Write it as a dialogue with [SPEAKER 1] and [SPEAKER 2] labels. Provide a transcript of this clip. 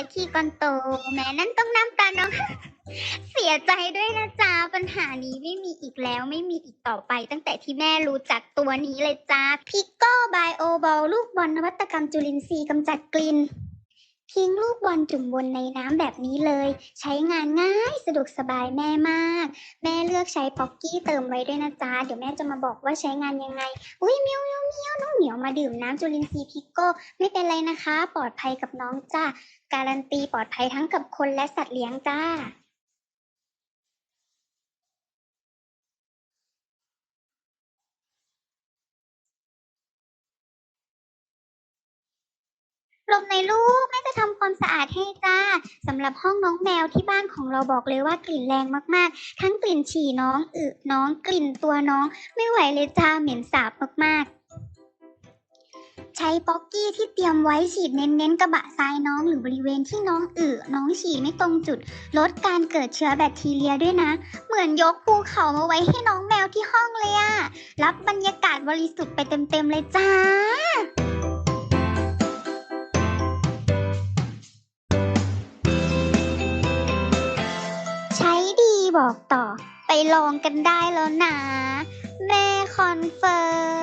[SPEAKER 1] จะขี้ก่อนโต แม่นั่นต้องน้ำตาน้อง เสียใจด้วยนะจ๊ะปัญหานี้ไม่มีอีกแล้วไม่มีอีกต่อไป ตั้งแต่ที่แม่รู้จักตัวนี้เลยจ้าพิกโก้ไบโอบอลลูกบอลนวัตกรรมจุลินทรีย์กำจัดกลิ่นทิ้งลูกบอลจุ่มบนในน้ำแบบนี้เลย ใช้งานง่ายสะดวกสบายแม่มาก แม่เลือกใช้ป๊อกกี้เติมไว้ด้วยนะจ๊ะเดี๋ยวแม่จะมาบอกว่าใช้งานยังไง อุ้ยมียวมียว เมียวน้องเหมียวมาดื่มน้ำจุลินทรีย์พิกโก้ไม่เป็นไรนะคะ ปลอดภัยกับน้องจ้าการันตีปลอดภัยทั้งกับคนและสัตว์เลี้ยงจ้าลบในลูกแม่จะทำความสะอาดให้จ้าสำหรับห้องน้องแมวที่บ้านของเราบอกเลยว่ากลิ่นแรงมากๆ ทั้งกลิ่นฉี่น้องอึน้องกลิ่นตัวน้อง ไม่ไหวเลยจ้าเหม็นสาบมากๆ ใช้ป๊อกกี้ที่เตรียมไว้ฉีดเน้นๆกระบะทรายน้องหรือบริเวณที่น้องอึน้องฉี่ไม่ตรงจุด ลดการเกิดเชื้อแบคทีเรียด้วยนะ เหมือนยกภูเขามาไว้ให้น้องแมวที่ห้องเลยอะรับบรรยากาศบริสุทธิ์ไปเต็มๆเลยจ้าใช้ดีบอกต่อไปลองกันได้แล้วนะ แม่คอนเฟิร์ม